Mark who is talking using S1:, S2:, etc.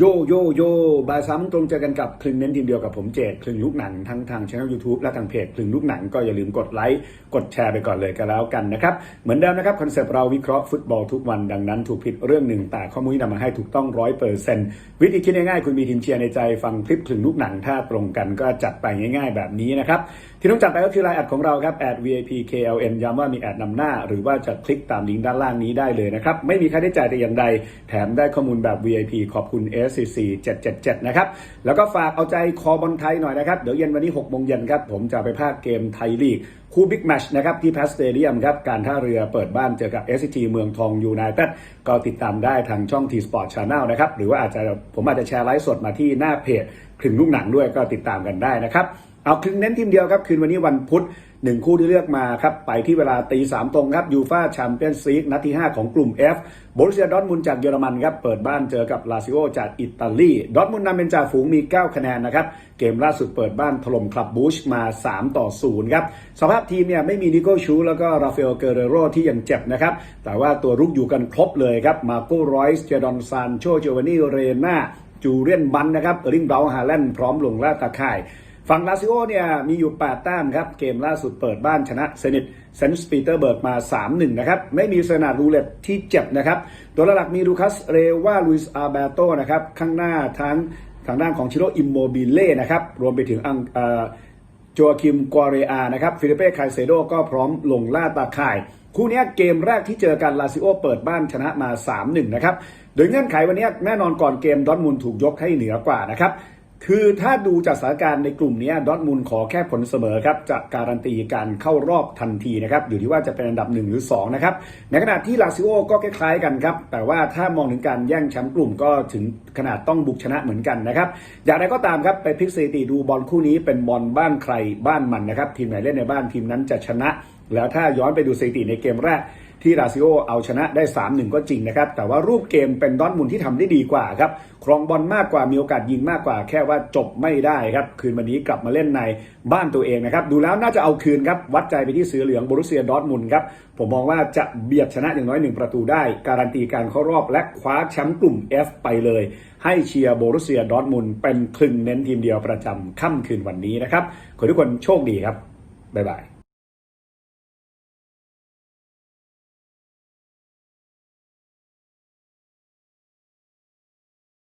S1: โยโยโยบายสามตรงเจอกันกับคลึงเน้นทีมเดียวกับผมเจดคลึงลูกหนังทั้งทางช่อง YouTube และทางเพจคลึงลูกหนังก็อย่าลืมกดไลค์กดแชร์ไปก่อนเลยก็แล้วกันนะครับ เหมือนเดิมนะครับคอนเซปต์เราวิเคราะห์ฟุตบอลทุกวันดังนั้นถูกผิดเรื่องหนึ่งแต่ข้อมูลที่นำมาให้ถูกต้องร้อยเปอร์เซ็นต์วิธีคิดง่ายๆคุณมีทีมเชียร์ในใจฟังคลิปคลึงลูกหนังถ้าตรงกันก็จัดไปง่ายๆ แบบนี้นะครับที่ต้องจัดไปก็คือไลน์แอดของเราครับแอด VIP KLN ย้ำว่ามีแอดนำหน้า หรือว่าจะคลิกตามลิงก์ด้านล่างนี้ได้เลยนะครับไม่มีค่าใช้จ่ายแต่อย่างใดแถมได้ข้อมูลแบบ VIP ขอบคุณ S 777 นะครับ แล้วก็ฝากเอาใจคอบอลไทยหน่อยนะครับ เดี๋ยวเย็นวันนี้6โมงเย็นครับ ผมจะไปภาคเกมไทยลีก คู่บิ๊กแมชนะครับ ที่พัสเตเดียมครับ การท่าเรือเปิดบ้านเจอกับ SCG เมืองทองยูไนเต็ดก็ติดตามได้ทางช่อง T Sport Channel นะครับ หรือว่าอาจจะผมอาจจะแชร์ไลฟ์สดมาที่หน้าเพจถึงลูกหนังด้วยก็ติดตามกันได้นะครับเอาครึ่งเน้นทีมเดียวครับคืนวันนี้วันพุธ หนึ่งคู่ที่เลือกมาครับ ไปที่เวลาตีสามตรงครับยูฟาแชมเปี้ยนส์ลีกนัดที่ 5 ของกลุ่ม F บรุเซียดอทมุนจากเยอรมันครับ เปิดบ้านเจอกับลาซิโอจากอิตาลี ดอทมุนนำเป็นจ่าฝูงมี 9 คะแนนนะครับ เกมล่าสุดเปิดบ้านถล่มคลับบูชมา 3 ต่อ 0 ครับ สภาพทีมเนี่ยไม่มีนิโก้ชูแล้วก็ราฟาเอลเกเรโรที่ยังเจ็บนะครับ แต่ว่าตัวรุกอยู่กันครบเลยครับ มาโกรอยส์เจดอนซานโชเจวานีเรนาจูเรียนบันนะครับเออริงเบราฮาแลนด์พร้อมลงล่าตาข่าย ฝั่งลาซิโอเนี่ยมีอยู่ 8 แต้มครับ เกมล่าสุดเปิดบ้านชนะเซนิตเซนต์ปีเตอร์เบิร์กมา 3-1 นะครับ ไม่มีเซนาร์รูเลตที่เจ็บนะครับ ตัวหลักมีลูคัสเรวาลุยส์อาเบโตนะครับ ข้างหน้าทั้งทางด้านของชิโรอิมโมบิเล่นะครับ รวมไปถึงอังอ่อโจอาคิมกัวเรอานะครับฟิลิเป้ไคเซโดก็พร้อมลงล่าตาข่าย คู่นี้เกมแรกที่เจอกันลาซิโอเปิดบ้านชนะมา 3-1 นะครับ โดยเงื่อนไขวันนี้แน่นอนก่อนเกมดอร์ทมุนถูกยกให้เหนือกว่านะครับ คือถ้าดูจากสถานการณ์ในกลุ่มนี้ดอทมุนด์ขอแค่ผลเสมอครับจะการันตีการเข้ารอบทันทีนะครับอยู่ที่ว่าจะเป็นอันดับ 1 หรือ 2 นะครับ ในขณะที่ลาซิโอก็คล้ายๆกันครับ แต่ว่าถ้ามองถึงการแย่งแชมป์กลุ่มก็ถึงขนาดต้องบุกชนะเหมือนกันนะครับ อย่างไรก็ตามครับ ไปพลิกสถิติดูบอลคู่นี้เป็นบอลบ้านใครบ้านมันนะครับทีมไหนเล่นในบ้านทีมนั้นจะชนะ แล้วถ้าย้อนไปดูสถิติในเกมแรก ที่ลาซิโอเอาชนะได้ 3-1 ก็จริงนะครับ แต่ว่ารูปเกมเป็นดอร์ทมุนที่ทำได้ดีกว่าครับ ครองบอลมากกว่ามีโอกาสยิงมากกว่า แค่ว่าจบไม่ได้ครับ คืนวันนี้กลับมาเล่นในบ้านตัวเองนะครับ ดูแล้วน่าจะเอาคืนครับ วัดใจไปที่เสือเหลืองบรุเซียดอทมุนครับ ผมมองว่าจะเบียดชนะอย่างน้อยหนึ่งประตูได้ การันตีการเข้ารอบและคว้าแชมป์กลุ่ม F ไปเลย ให้เชียร์โบรุเซียดอทมุนเป็นคลึงเน้นทีมเดียวประจำค่ำคืนวันนี้นะครับขอทุกคนโชคดีครับบ๊ายบาย